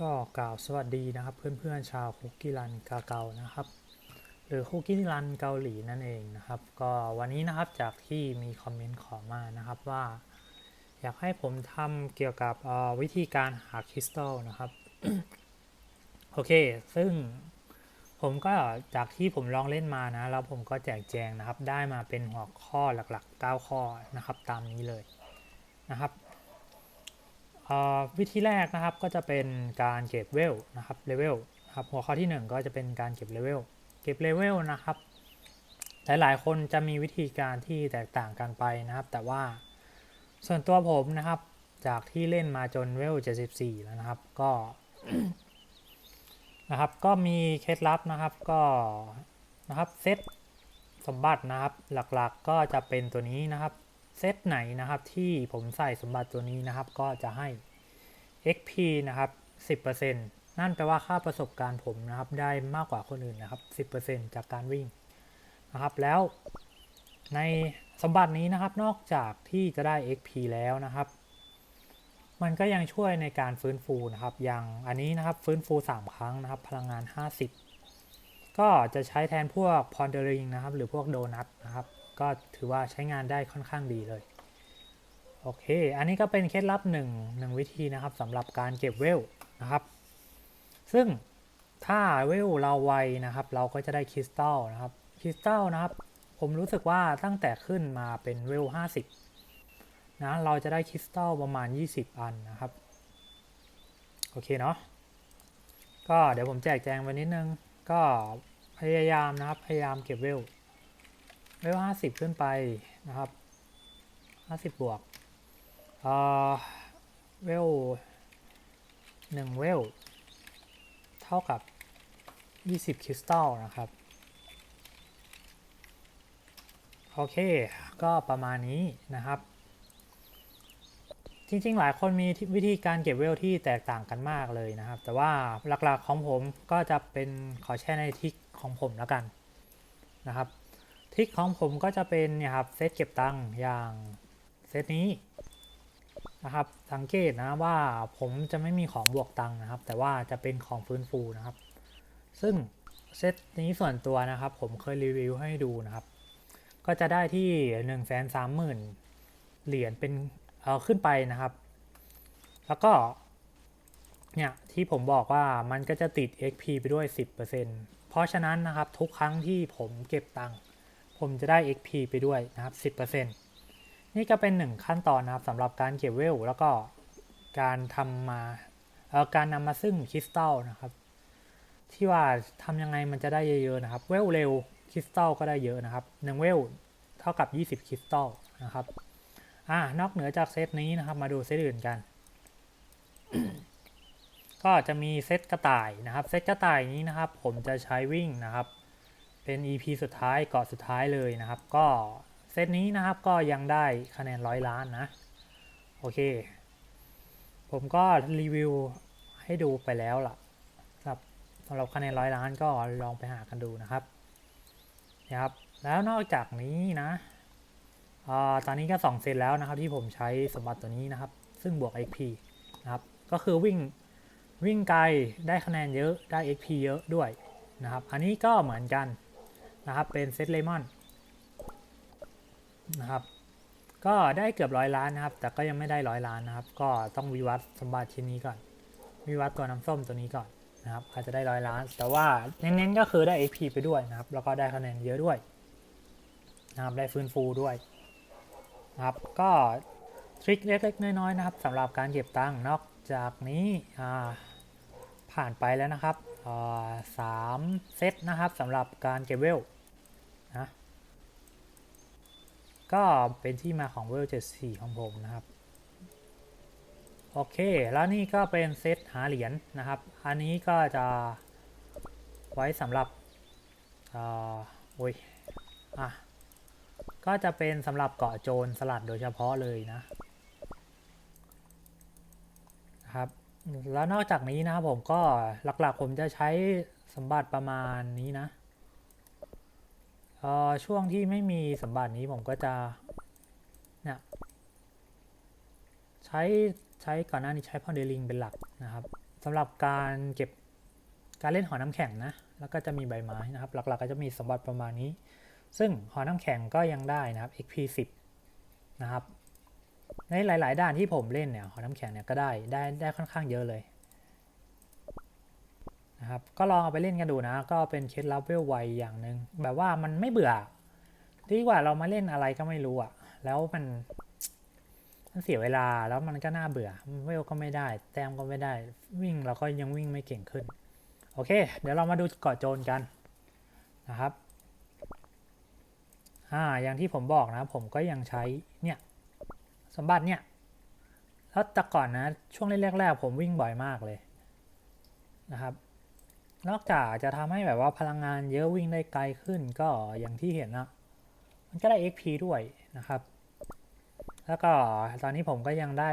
ก็กล่าวสวัสดีนะครับเพื่อนๆชาวคุกกี้รันกาเกานะครับ หรือคุกกี้รันเกาหลีนั่นเองนะครับ ก็วันนี้นะครับจากที่มีคอมเมนต์ขอมานะครับว่า อยากให้ผมทำเกี่ยวกับวิธีการหาคริสตัลนะครับโอเค ซึ่งผมก็จากที่ผมลองเล่นมานะ แล้วผมก็แจกแจงนะครับ ได้มาเป็นหัวข้อหลักๆ 9 ข้อนะครับ ตามนี้เลยนะครับ วิธีแรกนะครับก็จะเป็นการเก็บเวลนะครับเลเวลครับหัวข้อที่ 1 ก็จะเป็นการเก็บเลเวลเก็บเลเวลนะครับ หลายๆ คนจะมีวิธีการที่แตกต่างกันไปนะครับ แต่ว่าส่วนตัวผมนะครับ จากที่เล่นมาจนเวล 74 แล้วนะครับ ก็นะครับก็มีเคล็ดลับนะครับก็นะครับเซตสมบัตินะครับหลักๆก็จะเป็นตัวนี้นะครับ เซตไหนนะครับที่ผมใส่สมบัติตัวนี้นะครับ ก็จะให้ XP นะครับ 10%นั่นแปลว่าค่าประสบการณ์ผมนะครับ ได้มากกว่าคนอื่นนะครับ 10%จากการวิ่งนะครับ แล้วในสมบัตินี้นะครับ นอกจากที่จะได้ XP แล้วนะครับ มันก็ยังช่วยในการฟื้นฟูนะครับ อย่างอันนี้นะครับฟื้นฟู 3 ครั้งนะครับ พลังงาน 50 ก็จะใช้แทนพวกพอนเดอริงนะครับ หรือพวกโดนัทนะครับ ก็ถือว่าใช้งานได้ค่อนข้างดีเลย โอเค อันนี้ก็เป็นเคล็ดลับหนึ่งหนึ่งวิธีนะครับสำหรับการเก็บเวลนะครับ ซึ่งถ้าเวลเราไวนะครับ เราก็จะได้คริสตัลนะครับ คริสตัลนะครับ ผมรู้สึกว่าตั้งแต่ขึ้นมาเป็นเวล50 นะ เราจะได้คริสตัลประมาณ 20 อันนะครับ โอเคเนาะ ก็เดี๋ยวผมแจกแจงไปนิดนึง ก็พยายามนะครับ พยายามเก็บเวล เวล50 ขึ้นไปนะครับ 50 บวกเอ่อเวล1เวลเท่ากับ 20 คริสตัลนะครับ โอเค ก็ประมาณนี้นะครับ จริง ๆ หลายคนมีวิธีการเก็บเวลที่แตกต่างกันมากเลยนะครับ แต่ว่าหลักๆของผมก็จะเป็นขอแช่ในทิกของผมแล้วกันนะครับ ทริกของผมก็จะเป็นเนี่ยครับเซตเก็บตังค์อย่างเซตนี้นะครับ สังเกตนะว่าผมจะไม่มีของบวกตังค์นะครับ แต่ว่าจะเป็นของฟื้นฟูนะครับ ซึ่งเซตนี้ส่วนตัวนะครับ ผมเคยรีวิวให้ดูนะครับ ก็จะได้ที่1นึ่งแสนสามหมื่นเหรียญเป็นเอ่อขึ้นไปนะครับ แล้วก็เนี่ยที่ผมบอกว่ามันก็จะติด XP ไปด้วย 10%เพราะฉะนั้นนะครับทุกครั้งที่ผมเก็บตังค์ ผมจะได้ XP ไปด้วยนะครับ 10%นี่ก็เป็นหนึ่งขั้นตอนนะครับสำหรับการเก็บเวล แล้วก็การทำมาเอ่อการนำมาซึ่งคริสตัลนะครับ ที่ว่าทำยังไงมันจะได้เยอะๆนะครับ เวลเร็วคริสตัลก็ได้เยอะนะครับ1เวลเท่ากับ 20 คริสตัลนะครับอ่านอกเหนือจากเซตนี้นะครับ มาดูเซตอื่นกัน ก็จะมีเซตกระต่ายนะครับ เซตกระต่ายนี้นะครับ ผมจะใช้วิ่งนะครับ เป็น EP สุดท้ายเกาะสุดท้ายเลยนะครับ ก็เซตนี้นะครับก็ยังได้คะแนนร้อยล้านนะ โอเค ผมก็รีวิวให้ดูไปแล้วล่ะสำหรับสำหรับคะแนนร้อยล้านก็ลองไปหากันดูนะครับนะครับ แล้วนอกจากนี้นะอตอนนี้ก็2เซตแล้วนะครับ ที่ผมใช้สมบัติตัวนี้นะครับ ซึ่งบวก XP นะครับ ก็คือวิ่งวิ่งไกลได้คะแนนเยอะได้ XP เยอะด้วยนะครับ อันนี้ก็เหมือนกัน นะครับ เป็นเซตเลมอนนะครับ ก็ได้เกือบร้อยล้านนะครับ แต่ก็ยังไม่ได้ร้อยล้านนะครับ ก็ต้องวิวัฒน์สมบัติชิ้นนี้ก่อน วิวัฒน์ตัวน้ำส้มตัวนี้ก่อนนะครับ อาจจะได้ร้อยล้าน แต่ว่าเน้นๆก็คือได้ XP ไปด้วยนะครับ แล้วก็ได้คะแนนเยอะด้วยนะครับ ได้ฟื้นฟูด้วยนะครับ ก็ทริคเล็กๆน้อยๆนะครับสำหรับการเก็บตังค์นอกจากนี้ผ่านไปแล้วนะครับสามเซตนะครับสำหรับการเก็บเวลนะ ก็เป็นที่มาของเวล74ของผมนะครับ โอเค แล้วนี่ก็เป็นเซตหาเหรียญนนะครับ อันนี้ก็จะไว้สำหรับอ่าโอ้ยอะก็จะเป็นสำหรับเกาะโจรสลัดโดยเฉพาะเลยนะนะครับ แล้วนอกจากนี้นะครับผมก็หลักๆผมจะใช้สมบัติประมาณนี้นะ ช่วงที่ไม่มีสมบัตินี้ผมก็จะเนี่ยใช้ใช้ก่อนหน้านี้ใช้พอนเดลิงเป็นหลักนะครับสำหรับการเก็บการเล่นหอน้ำแข็งนะแล้วก็จะมีใบไม้นะครับ หลักๆก็จะมีสมบัติประมาณนี้ ซึ่งหอน้ำแข็งก็ยังได้นะครับ XP 10นะครับในหลาย ๆ ด้านที่ผมเล่นเนี่ยหอน้ำแข็งเนี่ยก็ได้ได้ได้ค่อนข้างเยอะเลย นะครับก็ลองเอาไปเล่นกันดูนะ ก็เป็นเคล็ดลับเวลไวอย่างหนึ่งแบบว่ามันไม่เบื่อดีกว่าเรามาเล่นอะไรก็ไม่รู้อะแล้วมันมันเสียเวลาแล้วมันก็น่าเบื่อเวลก็ไม่ได้ แต้มก็ไม่ได้ วิ่งเราก็ยังวิ่งไม่เก่งขึ้น โอเค เดี๋ยวเรามาดูเกาะโจรกันนะครับอ่าอย่างที่ผมบอกนะผมก็ยังใช้เนี่ยสมบัติเนี่ยแล้วแต่ก่อนนะช่วงแรกๆผมวิ่งบ่อยมากเลยนะครับ นอกจากจะทำให้แบบว่าพลังงานเยอะวิ่งได้ไกลขึ้นก็อย่างที่เห็นนะมันก็ได้ XP ด้วยนะครับ แล้วก็ตอนนี้ผมก็ยังได้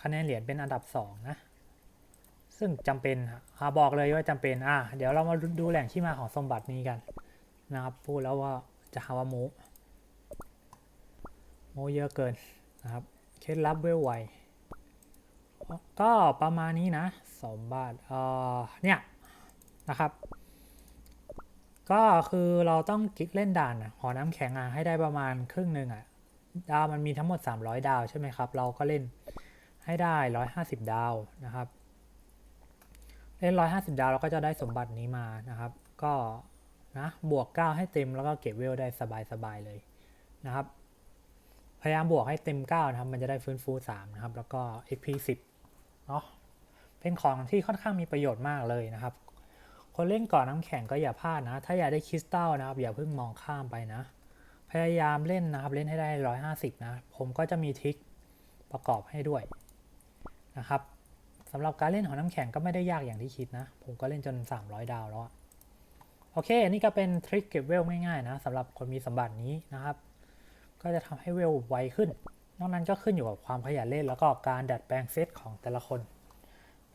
คะแนนเหรียญเป็นอันดับ 2 นะ ซึ่งจำเป็นอะบอกเลยว่าจำเป็นอะเดี๋ยวเรามาดูแหล่งที่มาของสมบัตินี้กันนะครับพูดแล้วว่าจะหาว่าโมโมเยอะเกินนะครับเคล็ดลับเวลไวก็ประมาณนี้นะ สมบัติเออเนี่ย นะครับ ก็คือเราต้องกิ๊กเล่นด่านหอน้ำแข็งอะให้ได้ประมาณครึ่งหนึ่งอะดาวมันมีทั้งหมด 300 ดาวใช่ไหมครับ เราก็เล่นให้ได้ 150 ดาวนะครับ เล่น 150 ดาวเราก็จะได้สมบัตินี้มานะครับ ก็นะบวก 9 ให้เต็มแล้วก็เก็บเวลได้สบายๆเลยนะครับพยายามบวกให้เต็ม 9 นะครับ มันจะได้ฟื้นฟู 3 นะครับ แล้วก็ XP 10 เนาะเป็นของที่ค่อนข้างมีประโยชน์มากเลยนะครับ คนเล่นก่อนน้ำแข็งก็อย่าพลาดนะ ถ้าอยากได้คริสตัลนะครับ อย่าเพิ่งมองข้ามไปนะ พยายามเล่นนะครับ เล่นให้ได้ 150 นะ ผมก็จะมีทริคประกอบให้ด้วยนะครับสำหรับการเล่นหอน้ำแข็งก็ไม่ได้ยากอย่างที่คิดนะ ผมก็เล่นจน 300 ดาวแล้ว โอเค นี่ก็เป็นทริคเก็บเวลง่ายๆนะสำหรับคนมีสมบัตินี้นะครับ ก็จะทำให้เวลไวขึ้น นอกนั้นก็ขึ้นอยู่กับความขยันเล่นแล้วก็การดัดแปลงเซตของแต่ละคน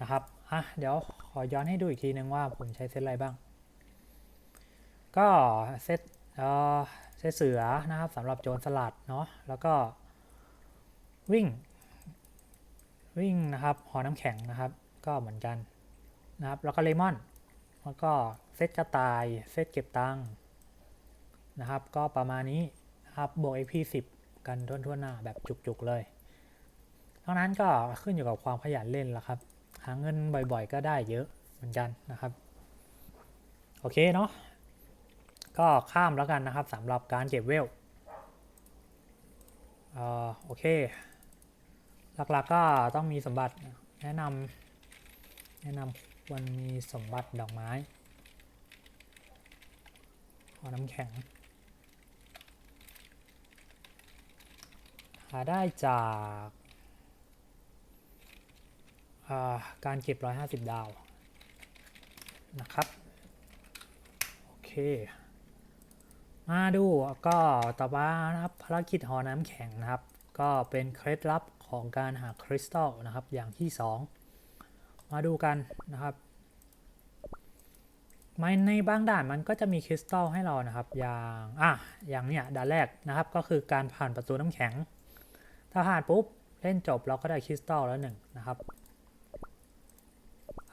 นะครับ อะเดี๋ยวขอย้อนให้ดูอีกทีนึงว่าผมใช้เซตอะไรบ้าง ก็เซตเอ่อเซตเสือนะครับสำหรับโจรสลัดเนาะแล้วก็วิ่ง วิ่งนะครับหอน้ำแข็งนะครับ ก็เหมือนกันนะครับแล้วก็เลมอนแล้วก็เซตกระต่ายเซตเก็บตังค์นะครับ ก็ประมาณนี้นะครับบวก AP 10 กันทั่วๆหน้าแบบจุกๆเลยเท่านั้นก็ขึ้นอยู่กับความขยันเล่นละครับ หาเงินบ่อยๆ ก็ได้เยอะเหมือนกันนะครับ โอเคเนาะก็ข้ามแล้วกันนะครับสำหรับการเก็บเวลเอ่อโอเค หลักๆก็ต้องมีสมบัติแนะนำแนะนำควรมีสมบัติดอกไม้หอน้ำแข็ง หาได้จาก การเก็บ 150 ดาวนะครับ โอเค มาดูก็ต่อมานะครับภารกิจหอน้ำแข็งนะครับ ก็เป็นเคล็ดลับของการหาคริสตัลนะครับอย่างที่ 2 มาดูกันนะครับไม่ในบางด่านมันก็จะมีคริสตัลให้เรานะครับ อย่างอะอย่างเนี้ยด่านแรกนะครับ ก็คือการผ่านประตูน้ำแข็ง ถ้าผ่านปุ๊บ เล่นจบเราก็ได้คริสตัลแล้วหนึ่งนะครับ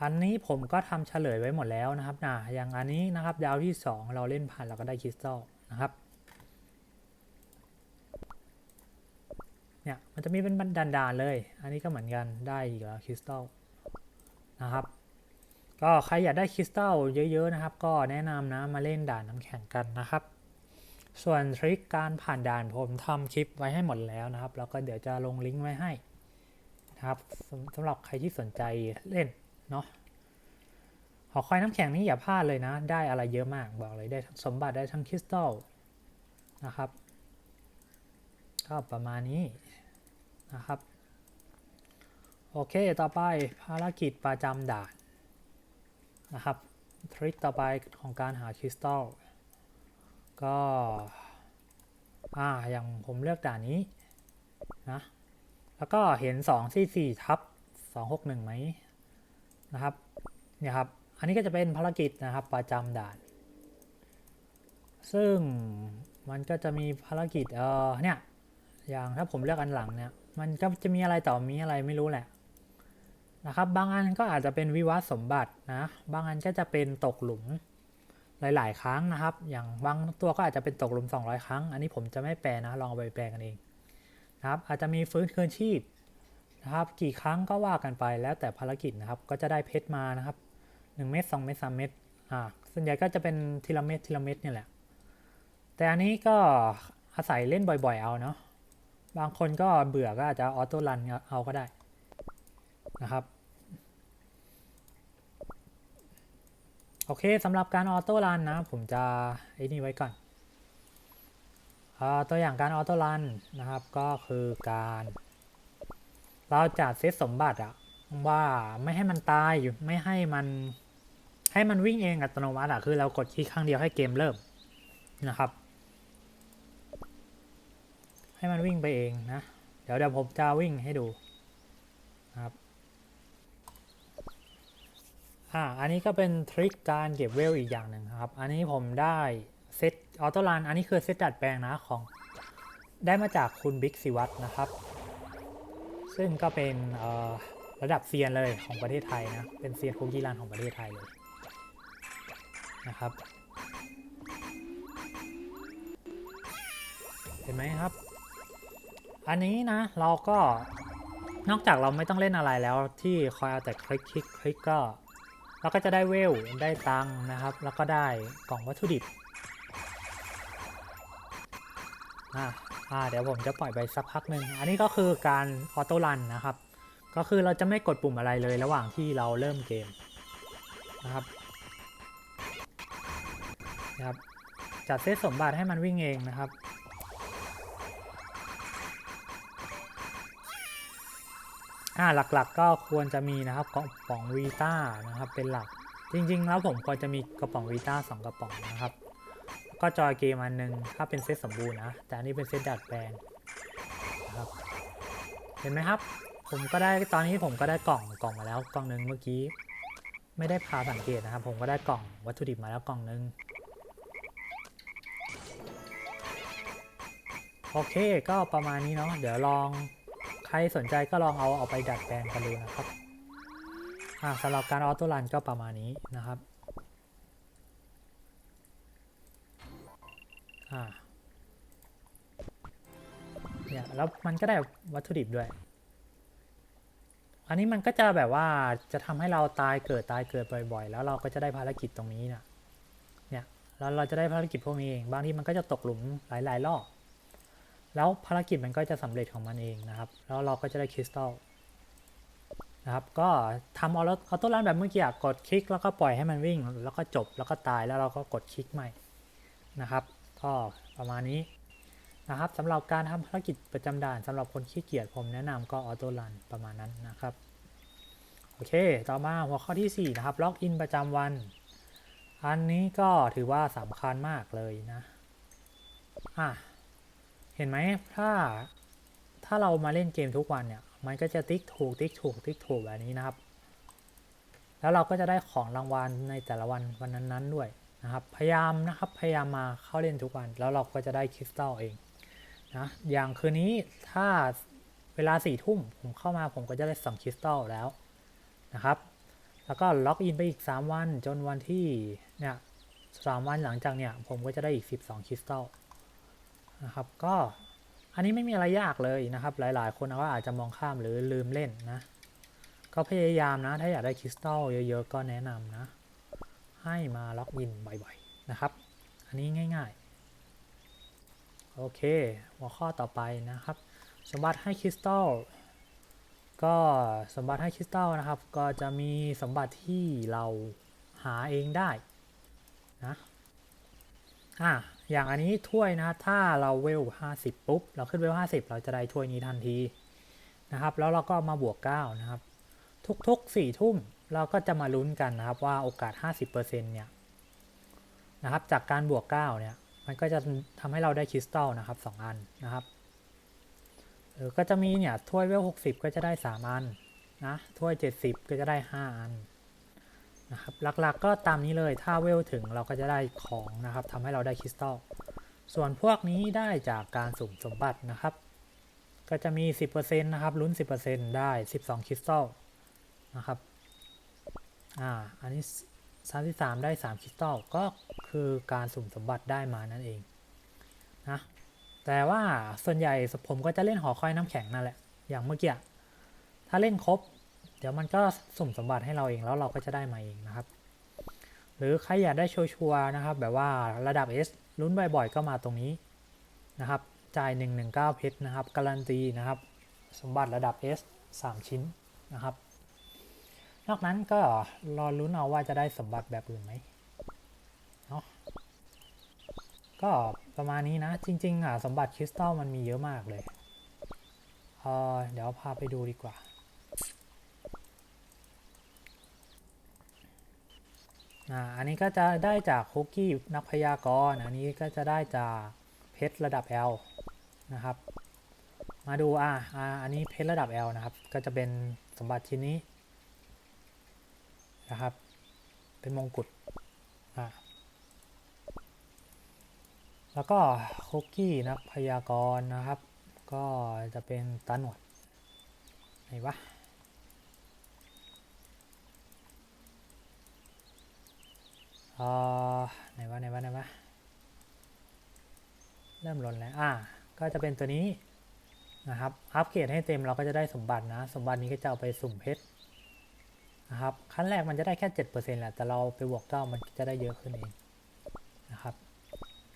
อันนี้ผมก็ทำเฉลยไว้หมดแล้วนะครับนะอย่างอันนี้นะครับดาวที่ 2 เราเล่นผ่านเราก็ได้คริสตัลนะครับเนี่ยมันจะมีเป็นด่านเลย อันนี้ก็เหมือนกันได้อีกแล้วคริสตัลนะครับ ก็ใครอยากได้คริสตัลเยอะๆนะครับ ก็แนะนำนะมาเล่นด่านน้ำแข็งกันนะครับ ส่วนทริคการผ่านด่านผมทำคลิปไว้ให้หมดแล้วนะครับ แล้วก็เดี๋ยวจะลงลิงก์ไว้ให้นะครับสำสำหรับใครที่สนใจเล่น เนาะหอคอยน้ำแข็งนี่อย่าพลาดเลยนะ ได้อะไรเยอะมากบอกเลยได้ทั้งสมบัติได้ทั้งคริสตัลนะครับ ก็ประมาณนี้นะครับ โอเคต่อไปภารกิจประจำด่านนะครับทริคต่อไปของการหาคริสตัลก็อ่าอย่างผมเลือกด่านนี้นะแล้วก็เห็น 2 4 4ทับ261ไหม นะครับเนี่ยครับ อันนี้ก็จะเป็นภารกิจนะครับประจำด่าน ซึ่งมันก็จะมีภารกิจเออเนี่ยอย่างถ้าผมเลือกอันหลังเนี่ย มันก็จะมีอะไรต่อมีอะไรไม่รู้แหละนะครับ บางอันก็อาจจะเป็นวิวัฒสมบัตินะ บางอันก็จะเป็นตกหลุมหลาย ๆ ครั้งนะครับ อย่างบางตัวก็อาจจะเป็นตกหลุม 200 ครั้ง อันนี้ผมจะไม่แปลนะ ลองเอาไปแปลกันเองนะครับ อาจจะมีฟื้นคืนชีพ นะครับกี่ครั้งก็ว่ากันไปแล้วแต่ภารกิจนะครับก็จะได้เพชรมานะครับ1เม็ด2เม็ด3เม็ดอ่าส่วนใหญ่ก็จะเป็นทีละเม็ดทีละเม็ดเนี่ยแหละ แต่อันนี้ก็อาศัยเล่นบ่อยๆเอาเนาะบางคนก็เบื่อก็อาจจะออโต้รันเอาก็ได้นะครับโอเคสำหรับการออโต้รันนะผมจะไอ้นี่ไว้ก่อนอาตัวอย่างการออโต้รันนะครับก็คือการ เราจะเซตสมบัติอะว่าไม่ให้มันตายอยู่ไม่ให้มันให้มันวิ่งเองอัตโนมัติอะคือเรากดคลิกครั้งเดียวให้เกมเริ่มนะครับ ให้มันวิ่งไปเองนะเดี๋ยวเดี๋ยวผมจะวิ่งให้ดูนะครับอ่าอันนี้ก็เป็นทริคการเก็บเวลอีกอย่างหนึ่งครับ อันนี้ผมได้เซตออโต้รันอันนี้คือเซตดัดแปลงนะของได้มาจากคุณบิ๊กซิวัตนะครับ ซึ่งก็เป็นระดับเซียนเลยของประเทศไทยนะ เป็นเซียนคุกกี้รันของประเทศไทยเลยนะครับ เห็นไหมครับ อันนี้นะเราก็นอกจากเราไม่ต้องเล่นอะไรแล้วที่คอยเอาแต่คลิกคลิกคลิกก็เราก็จะได้เวลได้ตังนะครับ แล้วก็ได้กล่องวัตถุดิบอ่า อ่าเดี๋ยวผมจะปล่อยไปสักพักหนึ่งอันนี้ก็คือการออโต้รันนะครับ ก็คือเราจะไม่กดปุ่มอะไรเลยระหว่างที่เราเริ่มเกมนะครับนะครับจัดเซตสมบัติให้มันวิ่งเองนะครับอ่าหลักๆก็ควรจะมีนะครับกระป๋องวีต้านะครับเป็นหลักจริงๆแล้วผมควรจะมีกระป๋องวีต้าสองกระป๋องนะครับ ก็จอยเกมอันหนึ่งถ้าเป็นเซตสมบูรณ์นะ แต่อันนี้เป็นเซตดัดแปลงนะครับเห็นไหมครับ ผมก็ได้ตอนนี้ผมก็ได้กล่องกล่องมาแล้วกล่องหนึ่งเมื่อกี้ ไม่ได้พาสังเกตนะครับ ผมก็ได้กล่องวัตถุดิบมาแล้วกล่องหนึ่งโอเคก็ประมาณนี้เนาะเดี๋ยวลองใครสนใจก็ลองเอาเอาไปดัดแปลงกันดูนะครับอ่าสำหรับการออโต้รันก็ประมาณนี้นะครับ อ่าเนี่ยแล้วมันก็ได้วัตถุดิบด้วย อันนี้มันก็จะแบบว่าจะทำให้เราตายเกิดตายเกิดบ่อยๆ แล้วเราก็จะได้ภารกิจตรงนี้นะเนี่ยแล้วเราจะได้ภารกิจพวกนี้เอง บางทีมันก็จะตกหลุมหลายๆรอบ แล้วภารกิจมันก็จะสำเร็จของมันเองนะครับ แล้วเราก็จะได้คริสตัลนะครับ ก็ทำออโต้รันแบบเมื่อกี้กดคลิกแล้วก็ปล่อยให้มันวิ่ง แล้วก็จบแล้วก็ตายแล้วเราก็กดคลิกใหม่นะครับ ก็ประมาณนี้นะครับสำหรับการทำภารกิจประจำด่านสำหรับคนขี้เกียจผมแนะนำก็ออโต้รันประมาณนั้นนะครับ โอเค ต่อมาหัวข้อที่ 4 นะครับล็อกอินประจำวัน อันนี้ก็ถือว่าสำคัญมากเลยนะอะเห็นไหมถ้าถ้าเรามาเล่นเกมทุกวันเนี่ย มันก็จะติ๊กถูกติ๊กถูกติ๊กถูกแบบนี้นะครับ แล้วเราก็จะได้ของรางวัลในแต่ละวันวันนั้นๆด้วย นะครับ พยายามนะครับ พยายามมาเข้าเล่นทุกวัน แล้วเราก็จะได้คริสตัลเองนะ อย่างคืนนี้ถ้าเวลาสี่ทุ่มผมเข้ามาผมก็จะได้สองคริสตัลแล้วนะครับ แล้วก็ล็อกอินไปอีก 3 วันจนวันที่เนี่ยสามวันหลังจากเนี่ยผมก็จะได้อีก 12 คริสตัลนะครับ ก็อันนี้ไม่มีอะไรยากเลยนะครับ หลายๆ คนก็อาจจะมองข้ามหรือลืมเล่นนะ ก็พยายามนะ ถ้าอยากได้คริสตัลเยอะๆ ก็แนะนำนะ ให้มาล็อกอินบ่อยๆนะครับ อันนี้ง่ายๆ โอเค หัวข้อต่อไปนะครับ สมบัติให้คริสตัลก็สมบัติให้คริสตัลนะครับ ก็จะมีสมบัติที่เราหาเองได้นะอะอย่างอันนี้ถ้วยนะถ้าเราเวล 50 ปุ๊บ เราขึ้นเวล 50 เราจะได้ถ้วยนี้ทันทีนะครับ แล้วเราก็มาบวก 9 นะครับ ทุกๆ4ทุ่ม เราก็จะมาลุ้นกันนะครับว่าโอกาส 50%เนี่ยนะครับจากการบวก 9 เนี่ย มันก็จะทำให้เราได้คริสตัลนะครับ 2 อันนะครับเออก็จะมีเนี่ยถ้วยเวล 60 ก็จะได้ 3 อันนะถ้วย 70 ก็จะได้ 5 อันนะครับหลักๆก็ตามนี้เลยถ้าเวลถึงเราก็จะได้ของนะครับทำให้เราได้คริสตัลส่วนพวกนี้ได้จากการสุ่มสมบัตินะครับ ก็จะมี 10%นะครับลุ้น 10%ได้ 12 คริสตัลนะครับ อ่า อันนี้สามที่สามได้สามคริสตัล ก็คือการสุ่มสมบัติได้มานั่นเอง นะ แต่ว่าส่วนใหญ่ผมก็จะเล่นหอคอยน้ำแข็งนั่นแหละ อย่างเมื่อกี้ ถ้าเล่นครบ เดี๋ยวมันก็สุ่มสมบัติให้เราเอง แล้วเราก็จะได้มาเองนะครับ หรือใครอยากได้ชัวร์นะครับ แบบว่าระดับ S ลุ้นบ่อยๆ ก็มาตรงนี้นะครับ จ่าย 119 เพชรนะครับ การันตีนะครับ สมบัติระดับ S 3 ชิ้นนะครับ นอกนั้นก็รอลุ้นเอาว่าจะได้สมบัติแบบอื่นไหมเนาะก็ประมาณนี้นะ จริง ๆ อะ สมบัติคริสตัลมันมีเยอะมากเลยเออเดี๋ยวพาไปดูดีกว่า อ่า อันนี้ก็จะได้จากคุกกี้นักพยากรณ์อันนี้ก็จะได้จากเพชรระดับ L นะครับ มาดูอ่าอ่าอันนี้เพชรระดับ L นะครับ ก็จะเป็นสมบัติชิ้นนี้ นะครับ เป็นมงกุฎอ่าแล้วก็คุกกี้นักพยากรณ์นะครับ ก็จะเป็นตาหนวดไหนวะอ่อไหนวะไหนวะไหนวะเริ่มล่นแล้วอ่าก็จะเป็นตัวนี้นะครับ อัปเกรดให้เต็มเราก็จะได้สมบัตินะ สมบัตินี้ก็จะเอาไปสุ่มเพชร นะครับขั้นแรกมันจะได้แค่เจ็ดเปอร์เซ็นต์แหละแต่เราไปบวกเก้ามันจะได้เยอะขึ้นเองนะครับ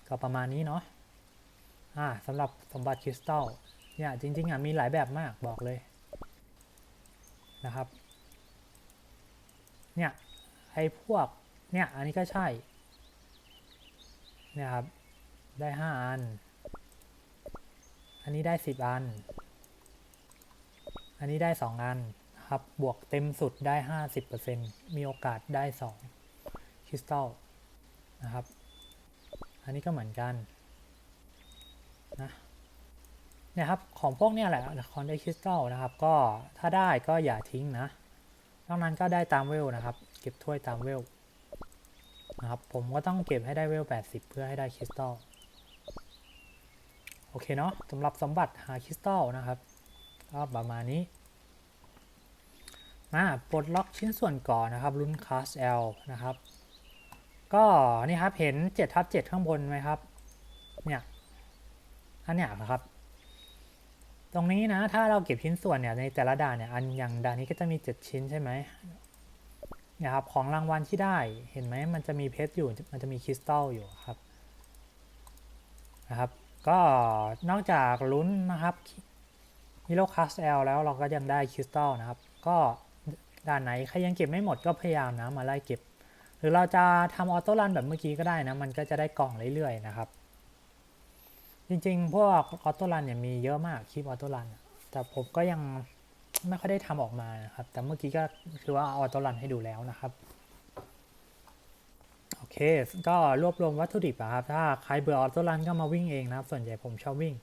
ก็ประมาณนี้เนาะอ่าสำหรับสมบัติคริสตัลเนี่ยจริงๆอะมีหลายแบบมากบอกเลยนะครับเนี่ยไอ้พวกเนี่ยอันนี้ก็ใช่เนี่ยครับได้ห้าอัน อันนี้ได้สิบอัน อันนี้ได้สอง ครับ บวกเต็มสุดได้ห้าสิบเปอร์เซ็นมีโอกาสได้สองคริสตัลนะครับ อันนี้ก็เหมือนกันนะเนี่ยครับของพวกเนี่ยแหละคอนได้คริสตัลนะครับ ก็ถ้าได้ก็อย่าทิ้งนะนอกนั้นก็ได้ตามเวลนะครับ เก็บถ้วยตามเวลนะครับ ผมก็ต้องเก็บให้ได้เวล 80 เพื่อให้ได้คริสตัลโอเคเนาะสำหรับสมบัติหาคริสตัลนะครับก็ประมาณนี้ มาปลดล็อกชิ้นส่วนก่อนนะครับรุ่นคลาส L นะครับ ก็นี่ครับเห็น7ทับ7ข้างบนไหมครับ เนี่ยอันเนี้ยนะครับ ตรงนี้นะถ้าเราเก็บชิ้นส่วนเนี่ยในแต่ละด่านเนี่ยอันอย่างด่านนี้ก็จะมี 7 ชิ้นใช่ไหมเนี่ยครับของรางวัลที่ได้เห็นไหมมันจะมีเพชรอยู่มันจะมีคริสตัลอยู่ครับนะครับ ก็นอกจากลุ้นนะครับฮิโรคัสเอลแล้วเราก็ยังได้คริสตัลนะครับ ก็ ด่านไหนใครยังเก็บไม่หมดก็พยายามนะมาไล่เก็บ หรือเราจะทำออโต้รันแบบเมื่อกี้ก็ได้นะ มันก็จะได้กล่องเรื่อยๆนะครับ จริงๆ พวกออโต้รันเนี่ยมีเยอะมากคลิปออโต้รันแต่ผมก็ยังไม่ค่อยได้ทำออกมานะครับ แต่เมื่อกี้ก็คือว่าเอาตัวรันให้ดูแล้วนะครับโอเค ก็รวบรวมวัตถุดิบอะครับ ถ้าใครเบื่อออโต้รันก็มาวิ่งเองนะครับ ส่วนใหญ่ผมชอบวิ่ง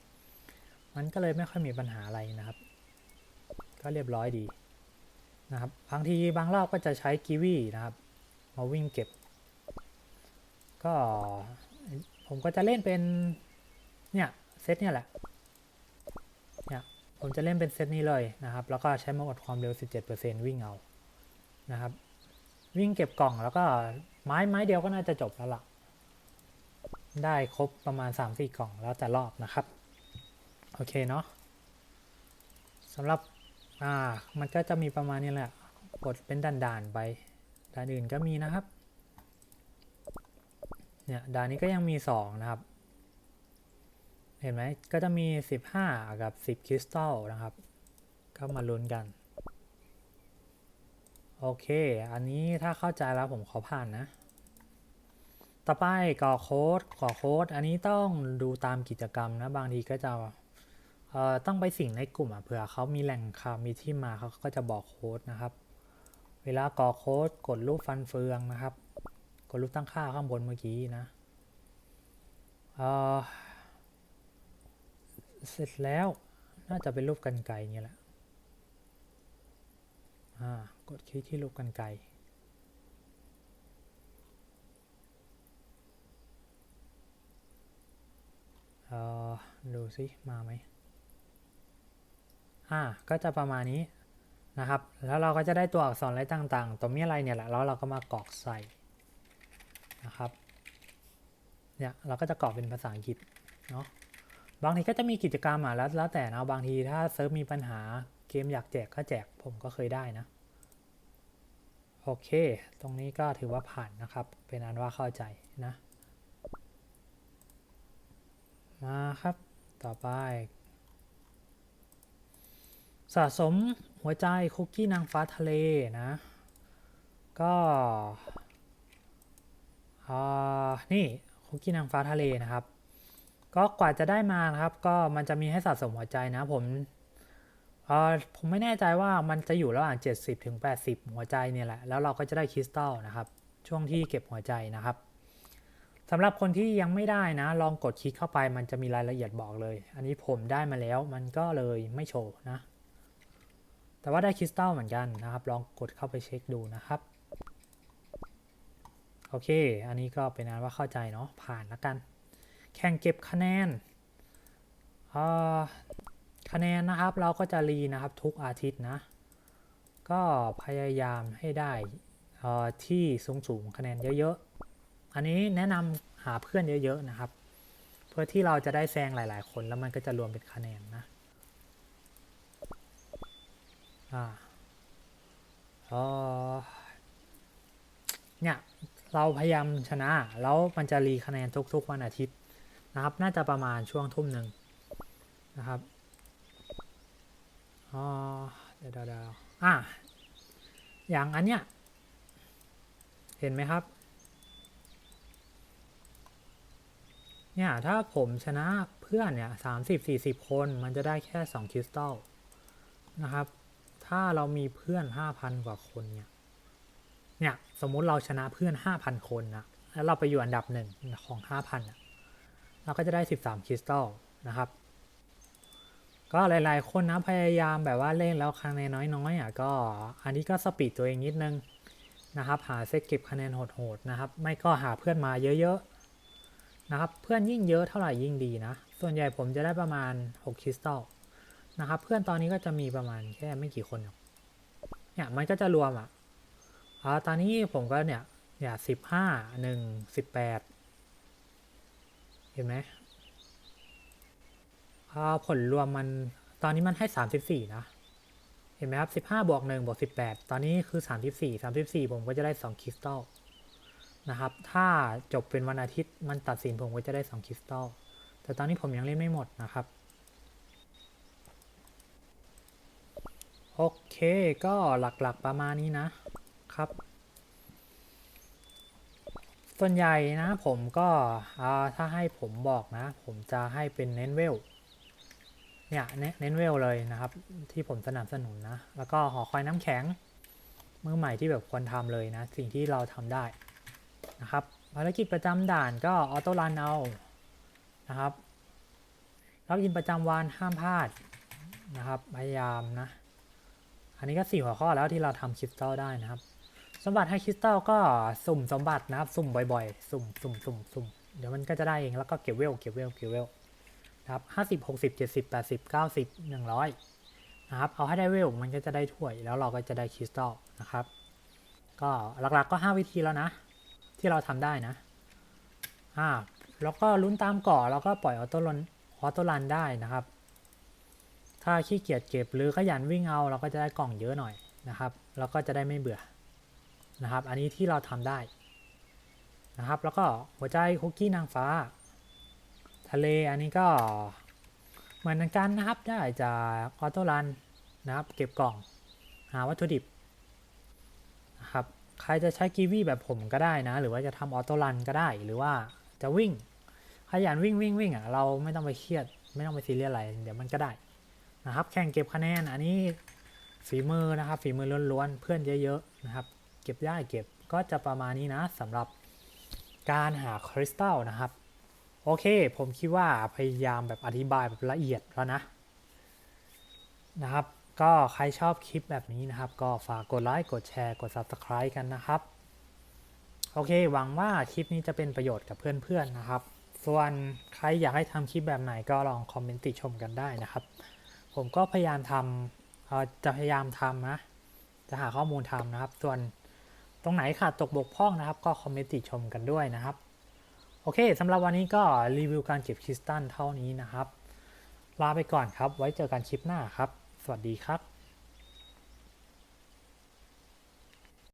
มันก็เลยไม่ค่อยมีปัญหาอะไรนะครับ ก็เรียบร้อยดี นะครับบางทีบางรอบก็จะใช้กีวีนะครับ มาวิ่งเก็บ ก็ผมก็จะเล่นเป็นเนี่ยเซตเนี่ยแหละเนี่ยผมจะเล่นเป็นเซตนี้เลยนะครับ แล้วก็ใช้โหมดความเร็ว 17%วิ่งเอานะครับ วิ่งเก็บกล่องแล้วก็ไม้ไม้เดียวก็น่าจะจบแล้วล่ะ ได้ครบประมาณ 3-4 กล่องแล้วแต่รอบนะครับ โอเคเนาะสำหรับ อ่า มันก็จะมีประมาณนี้แหละ กดเป็นด่านๆไปด่านอื่นก็มีนะครับ เนี่ยด่านนี้ก็ยังมี 2 นะครับ เห็นไหมก็จะมี 15 กับ 10คริสตัลนะครับ ก็มาลุ้นกัน โอเค อันนี้ถ้าเข้าใจแล้วผมขอผ่านนะ ต่อไปก่อโค้ดก่อโค้ด อันนี้ต้องดูตามกิจกรรมนะ บางทีก็จะ เอ่อต้องไปสิ่งในกลุ่มอะเผื่อเขามีแหล่งข่าวมีที่มาเขาก็จะบอกโค้ดนะครับ เวลาก่อโค้ดกดรูปฟันเฟืองนะครับ กดรูปตั้งค่าข้างบนเมื่อกี้นะเอ่อเสร็จแล้วน่าจะเป็นรูปกันไกเนี่ยแหละอ่ากดคลิกที่รูปกันไกเอ่อดูสิมาไหม อ่าก็จะประมาณนี้นะครับ แล้วเราก็จะได้ตัวอักษรอะไรต่างๆ ตัวมีอะไรเนี่ยแหละแล้วเราก็มากรอกใส่นะครับเนี่ยเราก็จะกรอกเป็นภาษาอังกฤษเนาะบางทีก็จะมีกิจกรรมอะแล้วแล้วแต่นะบางทีถ้าเซิร์ฟมีปัญหาเกมอยากแจกก็แจกผมก็เคยได้นะโอเค ตรงนี้ก็ถือว่าผ่านนะครับ เป็นอันว่าเข้าใจนะ มาครับ ต่อไป สะสมหัวใจคุกกี้นางฟ้าทะเลนะ ก็อ่านี่คุกกี้นางฟ้าทะเลนะครับ ก็กว่าจะได้มานะครับ ก็มันจะมีให้สะสมหัวใจนะผมเออผมไม่แน่ใจว่ามันจะอยู่ระหว่าง 70ถึง80 หัวใจเนี่ยแหละ แล้วเราก็จะได้คริสตัลนะครับ ช่วงที่เก็บหัวใจนะครับสำหรับคนที่ยังไม่ได้นะ ลองกดคลิกเข้าไปมันจะมีรายละเอียดบอกเลย อันนี้ผมได้มาแล้วมันก็เลยไม่โชว์นะ แต่ว่าได้คริสตัลเหมือนกันนะครับ ลองกดเข้าไปเช็คดูนะครับ โอเค อันนี้ก็เป็นอันว่าเข้าใจเนาะ ผ่านแล้วกัน แข่งเก็บคะแนนคะแนนนะครับเราก็จะรีนะครับทุกอาทิตย์นะ ก็พยายามให้ได้ที่สูงสูงคะแนนเยอะๆ อันนี้แนะนำหาเพื่อนเยอะๆนะครับ เพื่อที่เราจะได้แซงหลายๆ คนแล้วมันก็จะรวมเป็นคะแนนนะ เอ่อเนี่ย เราพยายามชนะ แล้วมันจะรีคะแนนทุกๆวันอาทิตย์นะครับ น่าจะประมาณช่วงทุ่มหนึ่งนะครับอ๋อเดี๋ยวเดี๋ยวเดี๋ยวอะอย่างอันเนี้ย เห็นไหมครับ เนี่ย ถ้าผมชนะเพื่อนเนี่ยสามสิบสี่สิบคน มันจะได้แค่สองคริสตัลนะครับ ถ้าเรามีเพื่อนห้าพันกว่าคนเนี่ย เนี่ย สมมุติเราชนะเพื่อน5,000คนนะ แล้วเราไปอยู่อันดับหนึ่งของ5,000อะเราก็จะได้13คริสตัลนะครับ ก็หลาย ๆ คนนะพยายามแบบว่าเล่นแล้วคะแนนน้อยๆอะก็อันนี้ก็สปีดตัวเองนิดนึงนะครับหาเซตเก็บคะแนนโหดๆนะครับ ไม่ก็หาเพื่อนมาเยอะๆนะครับ เพื่อนยิ่งเยอะเท่าไหร่ยิ่งดีนะ ส่วนใหญ่ผมจะได้ประมาณ 6 คริสตัล นะครับ เพื่อนตอนนี้ก็จะมีประมาณแค่ไม่กี่คนเนี่ยมันก็จะรวมอะอ่าตอนนี้ผมก็เนี่ยเนี่ยสิบห้าหนึ่งสิบแปดเห็นไหมอ่าผลรวมมันตอนนี้มันให้สามสิบสี่นะเห็นไหมครับสิบห้าบวกหนึ่งบวกสิบแปดตอนนี้คือสามสิบสี่สามสิบสี่ผมก็จะได้สองคริสตัลนะครับ ถ้าจบเป็นวันอาทิตย์มันตัดสินผมก็จะได้สองคริสตัลแต่ตอนนี้ผมยังเล่นไม่หมดนะครับ โอเคก็หลักๆประมาณนี้นะครับ ส่วนใหญ่นะผมก็ถ้าให้ผมบอกนะ ผมจะให้เป็นเน้นเวลเนี่ยเน้นเวลเลยนะครับ ที่ผมสนับสนุนนะ แล้วก็หอคอยน้ำแข็งมือใหม่ที่แบบควรทำเลยนะ สิ่งที่เราทำได้นะครับภารกิจประจำด่านก็ออโต้รันเอานะครับล็อกอินประจำวันห้ามพลาดนะครับ พยายามนะ อันนี้ก็สี่หัวข้อแล้วที่เราทำคริสตัลได้นะครับ สมบัติให้คริสตัลก็สุ่มสมบัตินะครับ สุ่มบ่อยๆ สุ่มสุ่มสุ่มสุ่มเดี๋ยวมันก็จะได้เองแล้วก็เก็บเวลเก็บเวลเก็บเวลนะครับห้าสิบหกสิบเจ็ดสิบแปดสิบเก้าสิบหนึ่งร้อยนะครับเอาให้ได้เวลมันก็จะได้ถ้วย แล้วเราก็จะได้คริสตัลนะครับ ก็หลักๆก็ห้าวิธีแล้วนะ ที่เราทำได้นะอ่าแล้วก็ลุ้นตามกาะแล้วก็ปล่อยออโต้รันออโต้รันได้นะครับ ถ้าขี้เกียจเก็บหรือขยันวิ่งเอาเราก็จะได้กล่องเยอะหน่อยนะครับแล้วก็จะได้ไม่เบื่อนะครับ อันนี้ที่เราทำได้นะครับ แล้วก็หัวใจคุกกี้นางฟ้า ทะเลอันนี้ก็เหมือนกันนะครับได้จากออโต้รันนะครับ เก็บกล่องหาวัตถุดิบนะครับใครจะใช้กีวีแบบผมก็ได้นะ หรือว่าจะทำออโต้รันก็ได้ หรือว่าจะวิ่งขยันวิ่งวิ่งวิ่งอะเราไม่ต้องไปเครียด ไม่ต้องไปซีเรียสอะไร เดี๋ยวมันก็ได้ นะครับ แข่งเก็บคะแนน อันนี้ฝีมือนะครับ ฝีมือล้วนๆ เพื่อนเยอะๆนะครับ เก็บได้เก็บก็จะประมาณนี้นะสำหรับการหาคริสตัลนะครับ โอเค ผมคิดว่าพยายามแบบอธิบายแบบละเอียดแล้วนะนะครับ ก็ใครชอบคลิปแบบนี้นะครับ ก็ฝากกดไลค์กดแชร์กด Subscribe กันนะครับ โอเค หวังว่าคลิปนี้จะเป็นประโยชน์กับเพื่อนๆนะครับ ส่วนใครอยากให้ทำคลิปแบบไหนก็ลองคอมเมนต์ติชมกันได้นะครับ ผมก็พยายามทำจะพยายามทำนะจะหาข้อมูลทำนะครับ ส่วนตรงไหนขาดตกบกพร่องนะครับ ก็คอมเมนต์ติชมกันด้วยนะครับ โอเคสำหรับวันนี้ก็รีวิวการเก็บคริสตัลเท่านี้นะครับ ลาไปก่อนครับ ไว้เจอกันคลิปหน้าครับ สวัสดีครับ